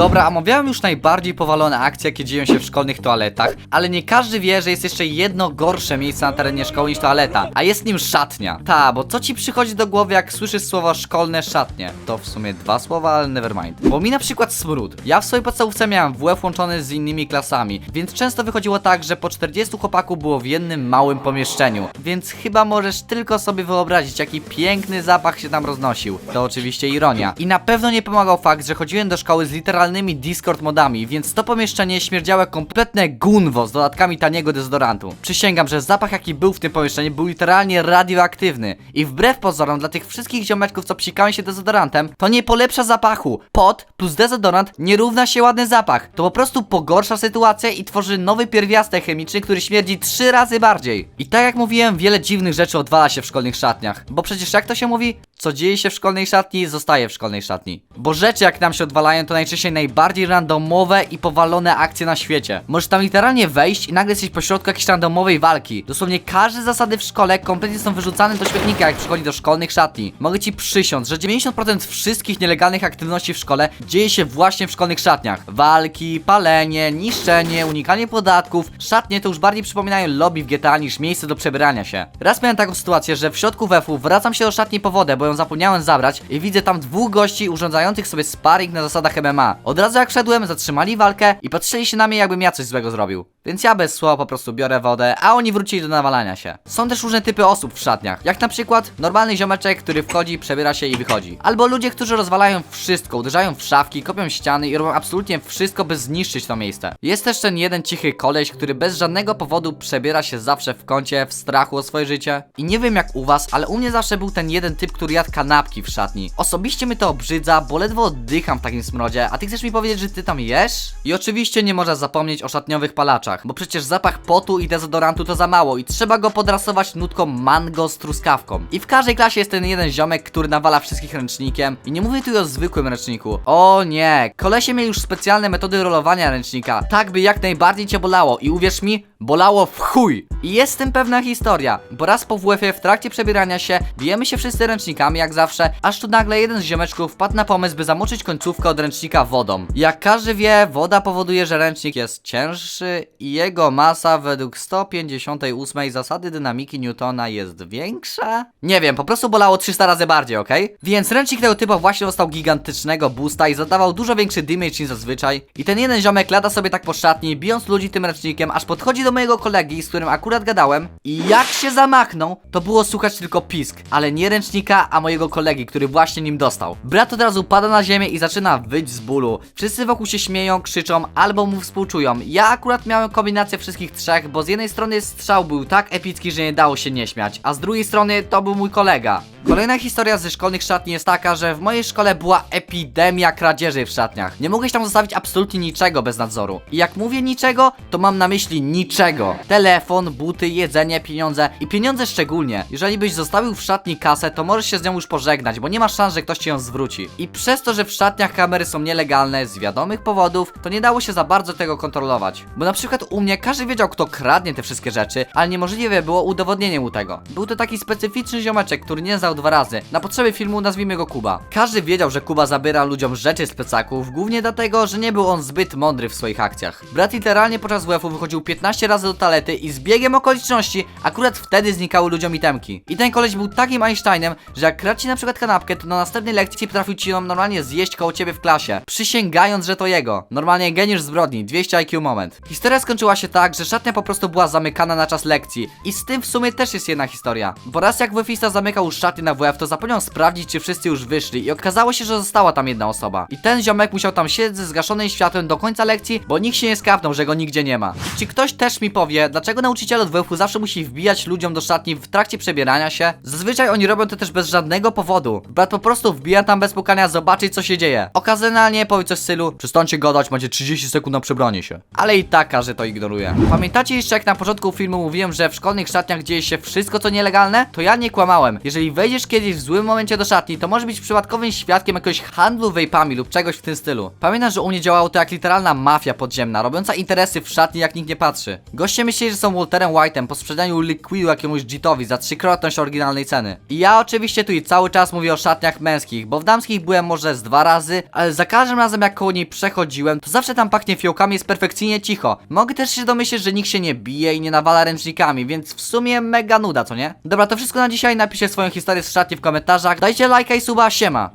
Dobra, omawiałem już najbardziej powalone akcje, jakie dzieją się w szkolnych toaletach, ale nie każdy wie, że jest jeszcze jedno gorsze miejsce na terenie szkoły niż toaleta, a jest nim szatnia. Ta, bo co ci przychodzi do głowy, jak słyszysz słowo szkolne szatnie? To w sumie dwa słowa, ale nevermind. Bo mi na przykład smród. Ja w swojej podstawówce miałem WF łączony z innymi klasami, więc często wychodziło tak, że po 40 chłopaków było w jednym małym pomieszczeniu, więc chyba możesz tylko sobie wyobrazić, jaki piękny zapach się tam roznosił. To oczywiście ironia. I na pewno nie pomagał fakt, że chodziłem do szkoły z literalnymi Discord modami, więc to pomieszczenie śmierdziało jak kompletne gunwo z dodatkami taniego dezodorantu. Przysięgam, że zapach jaki był w tym pomieszczeniu był literalnie radioaktywny. I wbrew pozorom dla tych wszystkich ziomeczków, co psikają się dezodorantem, to nie polepsza zapachu. Pot plus dezodorant nie równa się ładny zapach. To po prostu pogorsza sytuację i tworzy nowy pierwiastek chemiczny, który śmierdzi trzy razy bardziej. I tak jak mówiłem, wiele dziwnych rzeczy odwala się w szkolnych szatniach. Bo przecież jak to się mówi? Co dzieje się w szkolnej szatni, zostaje w szkolnej szatni. Bo rzeczy jak nam się odwalają, to najczęściej najbardziej randomowe i powalone akcje na świecie. Możesz tam literalnie wejść i nagle jesteś pośrodku jakiejś randomowej walki. Dosłownie każde zasady w szkole kompletnie są wyrzucane do śmietnika, jak przychodzi do szkolnych szatni. Mogę ci przysiąc, że 90% wszystkich nielegalnych aktywności w szkole dzieje się właśnie w szkolnych szatniach. Walki, palenie, niszczenie, unikanie podatków. Szatnie to już bardziej przypominają lobby w GTA niż miejsce do przebierania się. Raz miałem taką sytuację, że w środku WF-u wracam się do szatni po wodę, bo ją zapomniałem zabrać i widzę tam dwóch gości urządzających sobie sparring na zasadach MMA. Od razu jak wszedłem, zatrzymali walkę i patrzyli się na mnie, jakbym ja coś złego zrobił. Więc ja bez słowa po prostu biorę wodę, a oni wrócili do nawalania się. Są też różne typy osób w szatniach, jak na przykład normalny ziomeczek, który wchodzi, przebiera się i wychodzi. Albo ludzie, którzy rozwalają wszystko, uderzają w szafki, kopią ściany i robią absolutnie wszystko, by zniszczyć to miejsce. Jest też ten jeden cichy koleś, który bez żadnego powodu przebiera się zawsze w kącie, w strachu o swoje życie. I nie wiem jak u was, ale u mnie zawsze był ten jeden typ, który jadł kanapki w szatni. Osobiście mnie to obrzydza, bo ledwo oddycham w takim smrodzie, a ty chcesz mi powiedzieć, że ty tam jesz? I oczywiście nie można zapomnieć o szatniowych palaczach, bo przecież zapach potu i dezodorantu to za mało i trzeba go podrasować nutką mango z truskawką. I w każdej klasie jest ten jeden ziomek, który nawala wszystkich ręcznikiem. I nie mówię tu o zwykłym ręczniku. O nie, kolesie mieli już specjalne metody rolowania ręcznika, tak by jak najbardziej cię bolało i uwierz mi, bolało w chuj. I jest tym pewna historia, bo raz po WF-ie w trakcie przebierania się bijemy się wszyscy ręcznikami jak zawsze, aż tu nagle jeden z ziomeczków wpadł na pomysł, by zamoczyć końcówkę od ręcznika wodą. Jak każdy wie, woda powoduje, że ręcznik jest cięższy i jego masa według 158 zasady dynamiki Newtona jest większa? Nie wiem, po prostu bolało 300 razy bardziej, okej? Więc ręcznik tego typu właśnie dostał gigantycznego boosta i zadawał dużo większy damage niż zazwyczaj. I ten jeden ziomek lata sobie tak po szatni, bijąc ludzi tym ręcznikiem, aż podchodzi do mojego kolegi, z którym akurat gadałem i jak się zamachnął, to było słuchać tylko pisk, ale nie ręcznika, a mojego kolegi, który właśnie nim dostał. Brat od razu pada na ziemię i zaczyna wyć z bólu. Wszyscy wokół się śmieją, krzyczą albo mu współczują. Ja akurat miałem kombinację wszystkich trzech, bo z jednej strony strzał był tak epicki, że nie dało się nie śmiać, a z drugiej strony to był mój kolega. Kolejna historia ze szkolnych szatni jest taka, że w mojej szkole była epidemia kradzieży w szatniach. Nie mogłeś tam zostawić absolutnie niczego bez nadzoru. I jak mówię niczego, to mam na myśli niczego. Telefon, buty, jedzenie, pieniądze i pieniądze szczególnie. Jeżeli byś zostawił w szatni kasę, to możesz się z nią już pożegnać, bo nie ma szans, że ktoś ci ją zwróci. I przez to, że w szatniach kamery są nielegalne z wiadomych powodów, to nie dało się za bardzo tego kontrolować. Bo na przykład u mnie każdy wiedział, kto kradnie te wszystkie rzeczy, ale niemożliwe było udowodnienie mu tego. Był to taki specyficzny ziomeczek, który nie dwa razy. Na potrzeby filmu nazwijmy go Kuba. Każdy wiedział, że Kuba zabiera ludziom rzeczy z plecaków, głównie dlatego, że nie był on zbyt mądry w swoich akcjach. Brat literalnie podczas WF-u wychodził 15 razy do talety i z biegiem okoliczności akurat wtedy znikały ludziom itemki. I ten koleś był takim Einsteinem, że jak kradł ci na przykład kanapkę, to na następnej lekcji potrafił ci ją normalnie zjeść koło ciebie w klasie, przysięgając, że to jego. Normalnie geniusz zbrodni, 200 IQ moment. Historia skończyła się tak, że szatnia po prostu była zamykana na czas lekcji. I z tym w sumie też jest jedna historia. Bo raz jak WF-ista zamykał szatnię na WF, to zapomniał sprawdzić, czy wszyscy już wyszli i okazało się, że została tam jedna osoba. I ten ziomek musiał tam siedzieć ze zgaszonym światłem do końca lekcji, bo nikt się nie skapnął, że go nigdzie nie ma. Czy ktoś też mi powie, dlaczego nauczyciel od WF-u zawsze musi wbijać ludziom do szatni w trakcie przebierania się? Zazwyczaj oni robią to też bez żadnego powodu. Brat po prostu wbija tam bez pukania zobaczyć co się dzieje. Okazjonalnie powie coś w stylu Przestańcie gadać, macie 30 sekund na przebranie się. Ale i tak każdy to ignoruje. Pamiętacie jeszcze jak na początku filmu mówiłem, że w szkolnych szatniach dzieje się wszystko co nielegalne? To ja nie kłamałem. Jeżeli wejdziesz wejdziesz kiedyś w złym momencie do szatni, to może być przypadkowym świadkiem jakiegoś handlu vapami lub czegoś w tym stylu. Pamiętam, że u mnie działało to jak literalna mafia podziemna, robiąca interesy w szatni jak nikt nie patrzy. Goście myśleli, że są Walterem White'em po sprzedaniu likwidu jakiemuś Jitowi za trzykrotność oryginalnej ceny. I ja oczywiście tu i cały czas mówię o szatniach męskich, bo w damskich byłem może z dwa razy, ale za każdym razem jak koło niej przechodziłem, to zawsze tam pachnie fiołkami, jest perfekcyjnie cicho. Mogę też się domyśleć, że nikt się nie bije i nie nawala ręcznikami, więc w sumie mega nuda, co nie? Dobra, to wszystko na dzisiaj, napiszcie swoją historię z szatni w komentarzach, dajcie lajka i suba, siema!